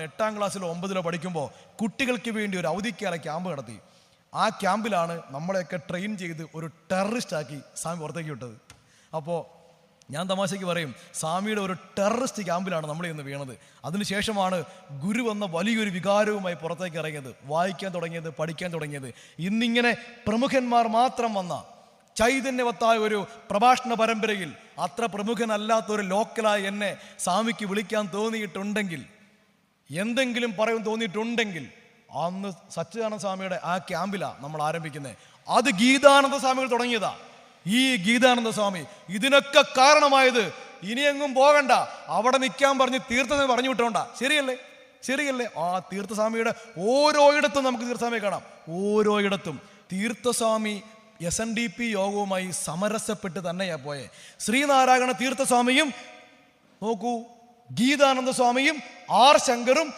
എട്ടാം ക്ലാസ്സിലോ ഒമ്പതിലോ പഠിക്കുമ്പോൾ കുട്ടികൾക്ക് വേണ്ടി ഒരു അവധിക്കാല ക്യാമ്പ് നടത്തി. ആ ക്യാമ്പിലാണ് നമ്മളെയൊക്കെ ട്രെയിൻ ചെയ്ത് ഒരു ടെററിസ്റ്റ് ആക്കി സ്വാമി പുറത്തേക്ക് വിട്ടത്. അപ്പോൾ ഞാൻ തമാശയ്ക്ക് പറയും സ്വാമിയുടെ ഒരു ടെററിസ്റ്റ് ക്യാമ്പിലാണ് നമ്മൾ ഇന്ന് വീണത്. അതിനുശേഷമാണ് ഗുരു എന്ന വലിയൊരു വികാരവുമായി പുറത്തേക്ക് ഇറങ്ങിയത്. വായിക്കാൻ തുടങ്ങിയത് പഠിക്കാൻ തുടങ്ങിയത്. ഇന്നിങ്ങനെ പ്രമുഖന്മാർ മാത്രം വന്ന ചൈതന്യവത്തായ ഒരു പ്രഭാഷണ പരമ്പരയിൽ അത്ര പ്രമുഖനല്ലാത്ത ഒരു ലോക്കലായി എന്നെ സ്വാമിക്ക് വിളിക്കാൻ തോന്നിയിട്ടുണ്ടെങ്കിൽ എന്തെങ്കിലും പറയും തോന്നിയിട്ടുണ്ടെങ്കിൽ അന്ന് സച്ചിദാനന്ദ സ്വാമിയുടെ ആ ക്യാമ്പിലാണ് നമ്മൾ ആരംഭിക്കുന്നത്. അത് ഗീതാനന്ദ സ്വാമികൾ തുടങ്ങിയതാ. ഈ ഗീതാനന്ദ സ്വാമി ഇതിനൊക്കെ കാരണമായത് ഇനിയെങ്ങും പോകണ്ട. അവിടെ നിൽക്കാൻ പറഞ്ഞ് തീർത്ഥസ്വാമി പറഞ്ഞു വിട്ടോണ്ട. ശരിയല്ലേ? ശരിയല്ലേ? ആ തീർത്ഥസ്വാമിയുടെ ഓരോ ഇടത്തും നമുക്ക് തീർത്ഥസ്വാമിയെ കാണാം. ഓരോ ഇടത്തും Theerthaswami S N D P യോഗവുമായി സമരസപ്പെട്ട് തന്നെയാ പോയെ. ശ്രീനാരായണ തീർത്ഥസ്വാമിയും നോക്കൂ கீதானந்த சுவாமியும் ஆர் சங்கரும்